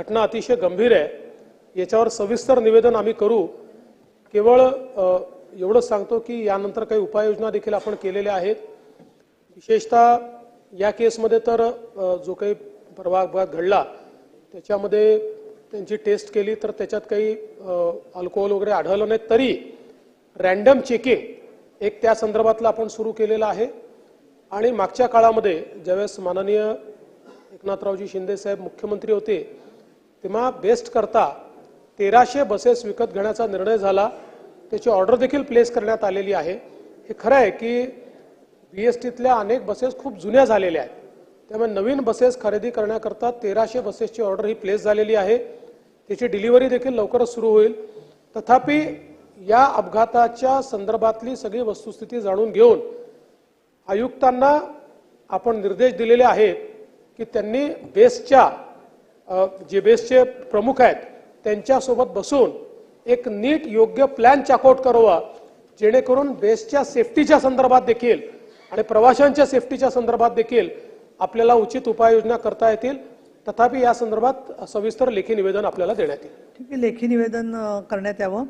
घटना अतिशय गंभीर आहे. याच्यावर सविस्तर निवेदन आम्ही करू. केवळ एवढंच सांगतो की यानंतर काही उपाययोजना देखील आपण केलेल्या आहेत. विशेषतः या केसमध्ये तर जो काही परवा अपघात घडला त्याच्यामध्ये त्यांची टेस्ट केली तर त्याच्यात काही अल्कोहोल वगैरे आढळलं नाही तरी रॅन्डम चेकिंग एक त्या संदर्भातलं आपण सुरू केलेलं आहे. आणि मागच्या काळामध्ये ज्यावेळेस माननीय एकनाथरावजी शिंदे साहेब मुख्यमंत्री होते तेव्हा बेस्ट करता तेराशे बसेस विकत घेण्याचा निर्णय झाला. त्याची ऑर्डर देखील प्लेस करण्यात आलेली आहे. हे खरं आहे की बी एस टीतल्या अनेक बसेस खूप जुन्या झालेल्या आहेत. त्यामुळे नवीन बसेस खरेदी करण्याकरता तेराशे बसेसची ऑर्डर ही प्लेस झालेली आहे. त्याची डिलिव्हरी देखील लवकरच सुरू होईल. तथापि या अपघाताच्या संदर्भातली सगळी वस्तुस्थिती जाणून घेऊन आयुक्तांना आपण निर्देश दिलेले आहेत की त्यांनी बेस्टच्या जे बेसचे प्रमुख आहेत त्यांच्यासोबत बसून एक नीट योग्य प्लॅन चाकआउट करावा जेणेकरून बेसच्या सेफ्टीच्या संदर्भात देखील आणि प्रवाशांच्या सेफ्टीच्या संदर्भात देखील आपल्याला उचित उपाययोजना करता येतील. तथापि या संदर्भात सविस्तर लेखी निवेदन आपल्याला देण्यात येईल. ठीक आहे लेखी निवेदन करण्यात यावं.